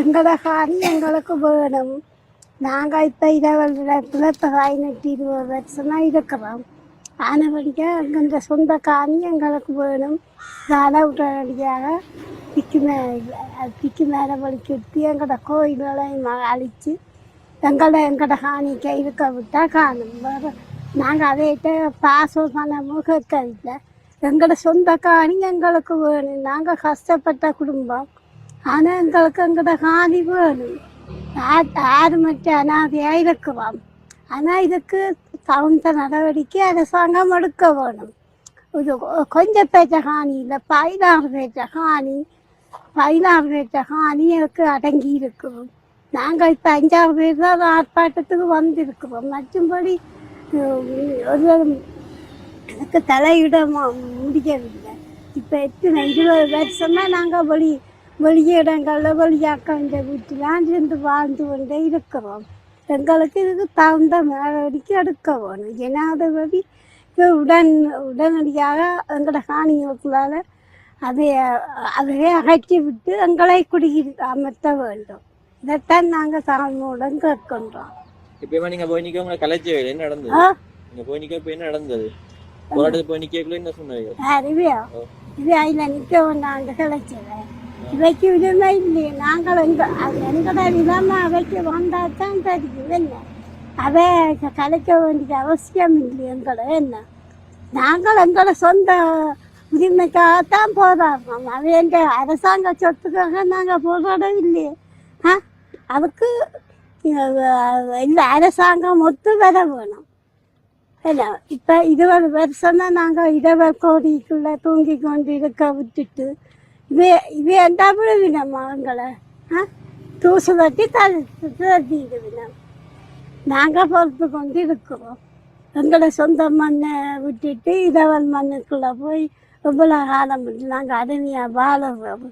எங்களோட காணி எங்களுக்கு வேணும். நாங்கள் இப்போ இருபது இடத்துல இப்போ பதினெட்டு இருபது வருஷமாக இருக்கிறோம். ஆனபடிக்க எங்கள் சொந்த காணி எங்களுக்கு வேணும். அதை உடனடியாக திக்கு மேலே திக்கு மேலே வலிக்கெடுத்து எங்களோட கோயில்களையும் அழித்து எங்களை எங்களோட காணிக்க இருக்க விட்டால் காணும். வேறு நாங்கள் அதையிட்ட பாசம் பணமும் கேட்கவில்லை. எங்களோட சொந்த காணி எங்களுக்கு வேணும். நாங்கள் கஷ்டப்பட்ட குடும்பம். ஆனால் எங்களுக்கு எங்கட காணி வேணும் ஆறு யார் மட்டும் அனாதையாக இருக்கிறோம் ஆனால் இதுக்கு தகுந்த நடவடிக்கை அரசாங்கம் எடுக்க வேணும் இது கொஞ்சம் பேச்ச காணி இல்லை பதினாறு பேச்ச காணி பதினாறு பேச்ச காணி எனக்கு அடங்கி இருக்கும் நாங்கள் இப்போ அஞ்சாறு பேர் தான் ஆர்ப்பாட்டத்துக்கு வந்திருக்கிறோம் மற்றும்படி ஒரு எனக்கு தலையிட மு- முடியவில்லை இப்போ எத்தனை இருபது வருஷமா நாங்கள் வழி வெளியிடங்களில் வெளியாக்க இந்த வீட்டிலாம் இருந்து வாழ்ந்து கொண்டே இருக்கிறோம். எங்களுக்கு இதுக்கு தகுந்த நடவடிக்கை எடுக்க வேணும். ஜனாதிபதி உடன் உடனடியாக எங்களோட காணிகளுக்குள்ளால அதை அதையே அகற்றி விட்டு எங்களை குடியிரு அமர்த்த வேண்டும். இதைத்தான் நாங்கள் சாமியுடன் கேட்கின்றோம். இப்ப நீங்க போய் நிக்க உங்களை கலைச்ச வேலை என்ன நடந்தது? நீங்க போய் நிக்க இப்ப என்ன நடந்தது? போராட்டத்துக்கு போய் நிக்கக்குள்ள என்ன சொன்னீங்க? இது அதில் நிற்க வேண்டாண்டு கிடைச்சது இவைக்கு விதமே இல்லையே நாங்கள் எங்கள் அது எங்கட நிலைமை அவைக்கு வந்தால் தான் தெரியும். என்ன? அவை கலைக்க வேண்டிய அவசியம் இல்லை எங்களை. என்ன? நாங்கள் எங்களை சொந்த உரிமைக்காகத்தான் போராடுறோம். அது எங்கள் அரசாங்க சொத்துக்காக நாங்கள் போராட இல்லையே ஆ? அதுக்கு இல்லை அரசாங்கம் ஒத்து வர வேணும். இல்லை இப்போ இருபது வருஷம் தான் நாங்கள் இடவர் கோடிக்குள்ளே தூங்கி கொண்டு இருக்க விட்டுட்டு இது இது என்ன விடுவினம் அவங்கள. ஆ? தூசு தட்டி தள்ளி தள்ளிடுவினம் நாங்கள் பொறுத்து கொண்டு இருக்கிறோம் எங்களை சொந்த மண்ணை விட்டுட்டு இதவன் மண்ணுக்குள்ளே போய் எவ்வளோ காலம் நாங்கள் அருமையாக வாழறோம்.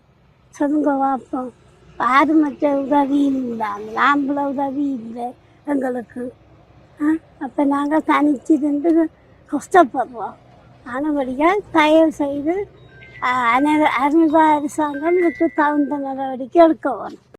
சொல்லுங்க பார்ப்போம். யாரு மற்ற உதவி இல்லை ஆம்பளை உதவி இல்லை எங்களுக்கு. ஆ? அப்போ நாங்கள் தனிச்சு இருந்து கஷ்டப்படுறோம். ஆனபடியாக தயவு செய்து அருள்வா அரசாங்கம் இதுக்கு தகுந்த நடவடிக்கை எடுக்க வேணும்